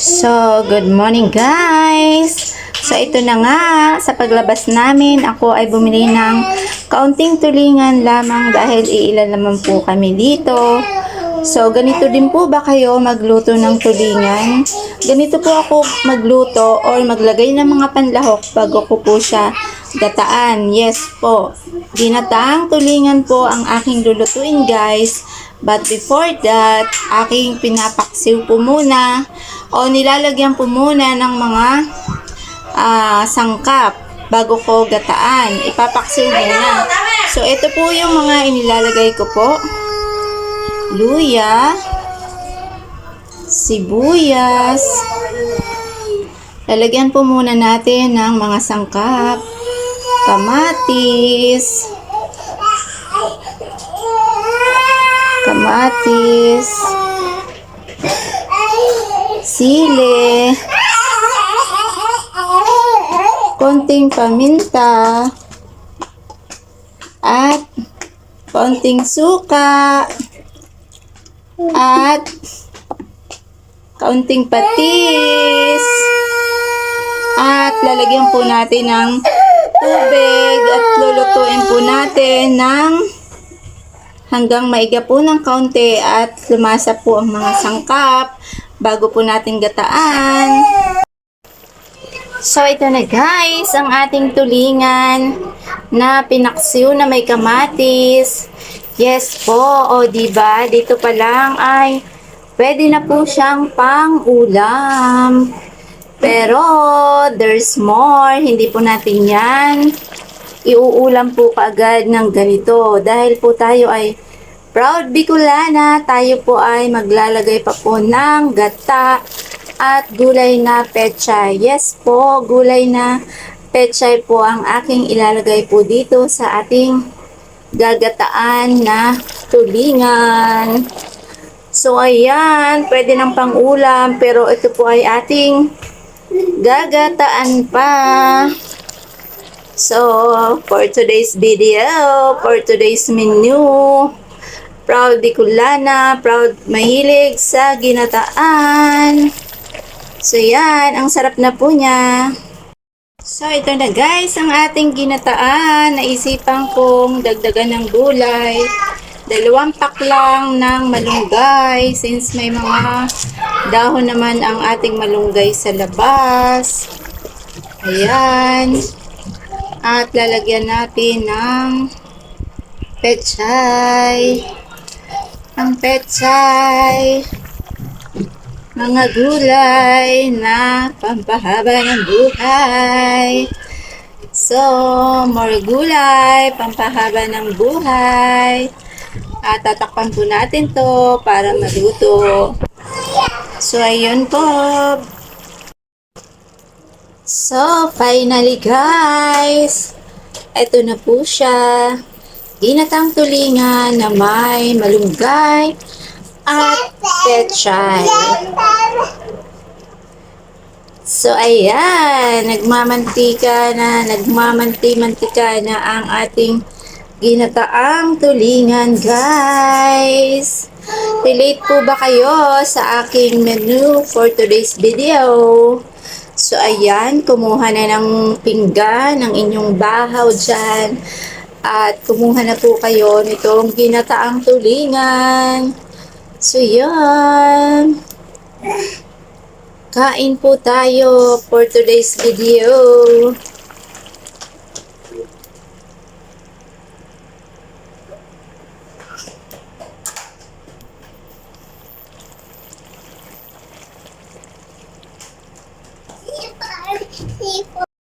So, good morning guys! So, ito na nga, sa paglabas namin, ako ay bumili ng kaunting tulingan lamang dahil iilan naman po kami dito. So, ganito din po ba kayo magluto ng tulingan? Ganito po ako magluto or maglagay ng mga panlahok bago ko po siya gataan. Yes po. Ginataang tulingan po ang aking lulutuin guys. But before that, aking pinapaksiw po muna o nilalagyan po muna ng mga ah, sangkap bago ko gataan. Ipapaksiw muna. So, ito po yung mga inilalagay ko po. Luya, sibuyas, lalagyan po muna natin ng mga sangkap, kamatis, kamatis, sili, konting paminta, at konting suka, at kaunting patis, at lalagyan po natin ng tubig at lulutuin po natin ng hanggang maiga po ng kaunti at lumasa po ang mga sangkap bago po natin gataan. So ito na guys, ang ating tulingan na pinaksiw na may kamatis. Yes po, o di ba? Dito pa lang ay pwede na po siyang pang-ulam. Pero there's more, hindi po natin 'yan iuulam po kaagad ng ganito. Dahil po tayo ay proud Bicolana, tayo po ay maglalagay pa po ng gata at gulay na pechay. Yes po, gulay na pechay po ang aking ilalagay po dito sa ating gagataan na tulingan. So, ayan, pwede ng pang-ulam, pero ito po ay ating gagataan pa. So, for today's video, for today's menu, proud Bicolana, proud mahilig sa ginataan. So, yan, ang sarap na po niya. So, ito na guys, ang ating ginataan. Naisipan kong dagdagan ng gulay. Dalawang pack lang ng malunggay since may mga dahon naman ang ating malunggay sa labas. Ayan. At lalagyan natin ng pechay. Ang pechay. Mga gulay na pampahaba ng buhay. So, more gulay, pampahaba ng buhay. At tatakpan po natin to para maluto. So, ayun po. So, finally guys, ito na po siya. Ginatang tulingan na may malunggay at pechay. So, ayan, nagmamantika na, nagmamanti-mantika na ang ating ginataang tulingan, guys. Relate po ba kayo sa aking menu for today's video? So, ayan, kumuha na ng pinggan ng inyong bahaw dyan. At kumuha na po kayo nitong ginataang tulingan. So, yan. Kain po tayo for today's video.